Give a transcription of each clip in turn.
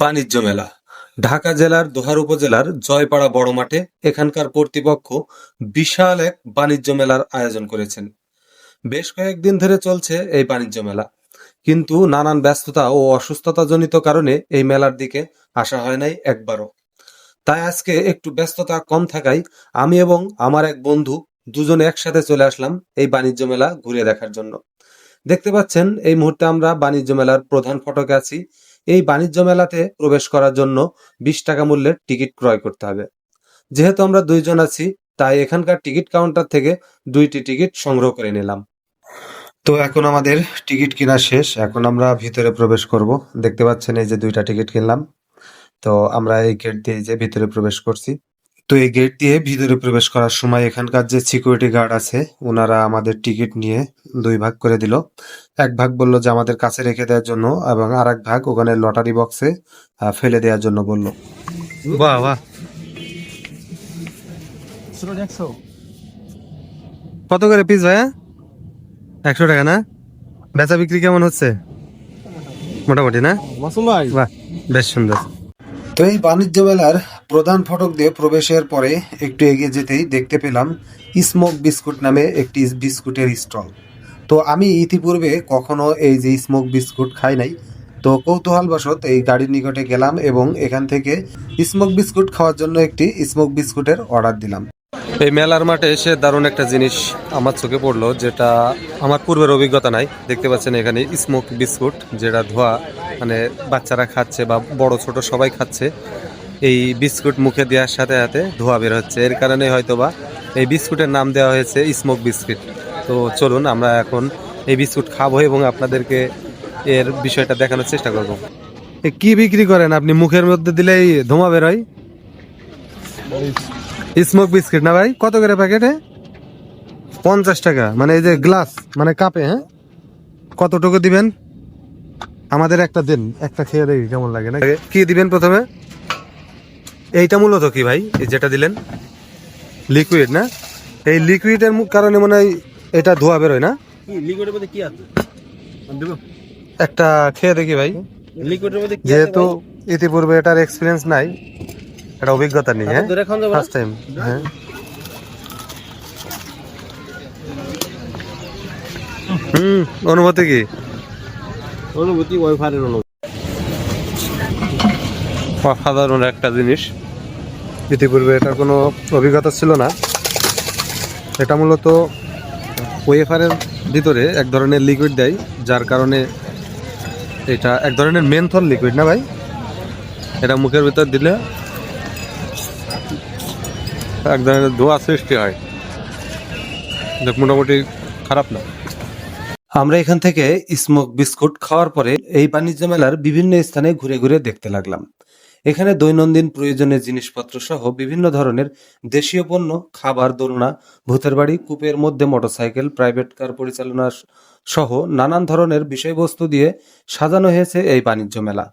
বাণিজ্য মেলা। ঢাকা জেলার দোহার উপজেলার জয়পাড়া বড় মাঠে এখানকার কর্তৃপক্ষ বিশাল এক বাণিজ্য মেলার আয়োজন করেছেন। বেশ কয়েকদিন ধরে চলছে এই বাণিজ্য মেলা। কিন্তু নানান ব্যস্ততা ও অসুস্থতাজনিত কারণে এই মেলার দিকে আসা হয় নাই একবারও। তাই আজকে একটু ব্যস্ততা কম থাকায় আমি এবং আমার এক বন্ধু দুজনে একসাথে চলে আসলাম এই বাণিজ্য মেলা ঘুরে দেখার জন্য। দেখতে পাচ্ছেন, এই মুহূর্তে আমরা বাণিজ্য মেলার প্রধান ফটকে আছি। এই বাণিজ্য মেলাতে প্রবেশ করার জন্য বিশ টাকা মূল্যের টিকিট ক্রয় করতে হবে। যেহেতু আমরা দুইজন আছি, তাই এখানকার টিকিট কাউন্টার থেকে দুইটি টিকিট সংগ্রহ করে নিলাম। তো এখন আমাদের টিকিট কেনা শেষ। এখন আমরা ভিতরে প্রবেশ করব। দেখতে পাচ্ছেন, এই যে দুইটা টিকিট কিনলাম। তো আমরা এই গেট দিয়ে যে ভিতরে প্রবেশ করছি তো এই গেট দিয়ে ভিতরে প্রবেশ করার সময় এখানকার যে সিকিউরিটি গার্ড আছে ওনারা আমাদের টিকিট নিয়ে দুই ভাগ করে দিল। এক ভাগ বলল যে আমাদের কাছে রেখে দেওয়ার জন্য এবং আর এক ভাগ ওখানে লটারি বক্সে ফেলে দেওয়ার জন্য বলল। বাহ বাহ। কত করে পিস ভাইয়া? একশো টাকা না? বেচা বিক্রি কেমন হচ্ছে? মোটামুটি। না? বাহ বেশ সুন্দর। তো এই বাণিজ্য মেলার প্রধান ফটক দিয়ে প্রবেশের পরে একটু এগিয়ে যেতেই দেখতে পেলাম স্মোক বিস্কুট নামে একটি বিস্কুটের স্টল। তো আমি ইতিপূর্বে কখনো এই যে স্মোক বিস্কুট খাই নাই, তো কৌতূহলবশত এই গাড়ির নিকটে গেলাম এবং এখান থেকে স্মোক বিস্কুট খাওয়ার জন্য একটি স্মোক বিস্কুটের অর্ডার দিলাম। এই মেলার মাঠে এসে দারুণ একটা জিনিস আমার চোখে পড়ল, যেটা আমার পূর্বের অভিজ্ঞতা নাই। দেখতে পাচ্ছেন এখানে স্মোক বিস্কুট, যেটা ধোয়া মানে বাচ্চারা খাচ্ছে বা বড়, ছোট সবাই খাচ্ছে। এই বিস্কুট মুখে দেওয়ার সাথে সাথে ধোয়া বের হচ্ছে। এর কারণে হয়তোবা এই বিস্কুটের নাম দেওয়া হয়েছে স্মোক বিস্কুট। তো চলুন, আমরা এখন এই বিস্কুট খাব এবং আপনাদেরকে এর বিষয়টা দেখানোর চেষ্টা করব। কি বিক্রি করেন? আপনি মুখের মধ্যে দিলেই ধোঁয়া বের হয়? স্মোক বিস্কিট না ভাই? কত করে প্যাকেটে? পঞ্চাশ টাকা। মানে এই যে গ্লাস মানে কাপে হ্যাঁ? কতটুকু দিবেন? আমাদের একটা দিন একটা খেয়ে দেখি কেমন লাগে। না কি দিবেন প্রথমে? এইটা মূলত কি ভাই? এই যেটা দিলেন? লিকুইড না? এই লিকুইডের কারণে মনে হয় এটা ধোয়া বেরোয় না? লিকুইডের মধ্যে কি আছে? একটা খেয়ে দেখি ভাই। যেহেতু ইতিপূর্বে এটার এক্সপিরিয়েন্স নাই। এটা অভিজ্ঞতা নেই হ্যাঁ? ফার্স্ট টাইম হ্যাঁ। হুম অনুভূতি কি? অনুভূতি ওয়াইফাইয়ের অনুভূতি। অসাধারণ একটা জিনিস। ইতিপূর্বে এটার কোনো অভিজ্ঞতা ছিল না। এটা মূলত ওয়েফারের ভিতরে এক ধরনের লিকুইড দেয় যার কারণে এটা এক ধরনের মেনথল লিকুইড না ভাই? এটা মুখের ভিতর দিলে এক ধরনের ধোয়া সৃষ্টি হয়। মোটামুটি খারাপ না। আমরা এখান থেকে স্মোক বিস্কুট খাওয়ার পরে এই বাণিজ্য মেলার বিভিন্ন স্থানে ঘুরে ঘুরে দেখতে লাগলাম। এখানে দৈনন্দিন প্রয়োজনীয় জিনিসপত্র সহ বিভিন্ন ধরনের দেশীয় পণ্য, খাবার, দোলনা, ভূতের বাড়ি, কূপের মধ্যে মোটরসাইকেল, প্রাইভেট কার পরিচালনা সহ নানান ধরনের বিষয়বস্তু দিয়ে সাজানো হয়েছে এই বাণিজ্য মেলা।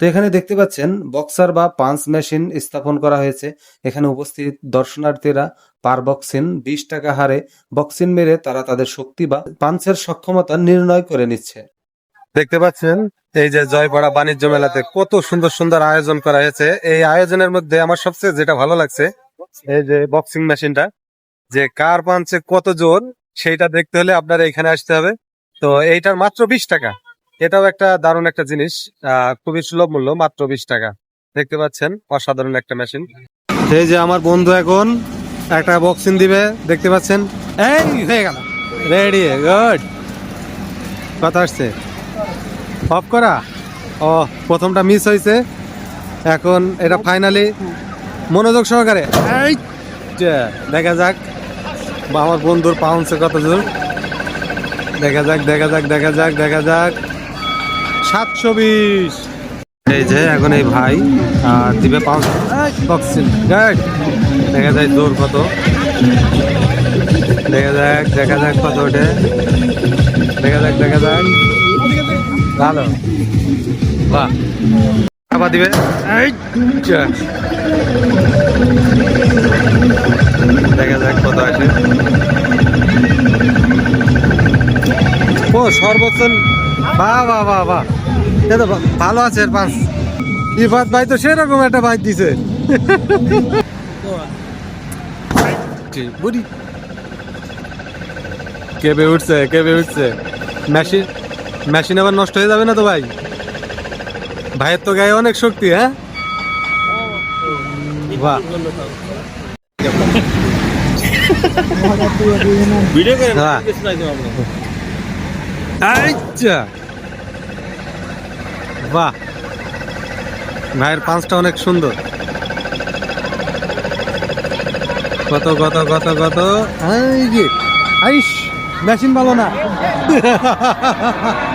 তো এখানে দেখতে পাচ্ছেন বক্সার বা পাঞ্চ মেশিন স্থাপন করা হয়েছে। এখানে উপস্থিত দর্শনার্থীরা পার বক্সিন বিশ টাকা হারে বক্সিন মেরে তারা তাদের শক্তি বা পাঞ্চের সক্ষমতা নির্ণয় করে নিচ্ছে। দেখতে পাচ্ছেন, এই যে জয়পাড়া বাণিজ্য মেলাতে কত সুন্দর সুন্দর আয়োজন করা হয়েছে। এই আয়োজনের মধ্যে আমার সবচেয়ে যেটা ভালো লাগছে, এই যে বক্সিং মেশিনটা যে কার পাঞ্চে কত জোর, সেইটা দেখতে হলে আপনার এখানে আসতে হবে। তো এইটার মাত্র বিশ টাকা। এটাও একটা দারুণ একটা জিনিস খুবই সুলভ মূল্য, মাত্র বিশ টাকা। দেখতে পাচ্ছেন, অসাধারণ একটা মেশিন এই যে আমার বন্ধু এখন, একটা বক্সিং দিবে, দেখতে পাচ্ছেন? এই হয়ে গেল। রেডি গুড কথা আসছে। অফ করা? ও, প্রথমটা মিস হয়েছে এখন এটা ফাইনালি মনোযোগ সহকারে। এই দেখা যাক। বা আমার বন্ধুর পাউন্সে কত জোর দেখা যাক দেখা যাক দেখা যাক দেখা যাক। সাতশো বিশ এই যে এখন এই ভাই আর দিবে বক্সিং গাইড দেখা যায় জোর কত। দেখা যাক দেখা যাক কত ওঠে। দেখা যাক দেখা যাক। ভালো। বাহ। আবার দিবে। দেখা যাক কত আসে। ও সর্বোচ্চ বাহ বাহ বাহ বাহ। ভালো আছে এর পাঁচ ইফাত ভাই তো সেরকম একটা বাইক দিছে। বুড়ি। কেবে উঠছে কেবে উঠছে? মেশিন মেশিন আবার নষ্ট হয়ে যাবে না তো ভাই? ভাইয়ের তো গায়ে অনেক শক্তি হ্যাঁ? বাহ। ভিডিও করে আচ্ছা। বাহ। ভাইয়ের পাঁচটা অনেক সুন্দর। কত কত কত কত? আইস মেশিন ভালো না।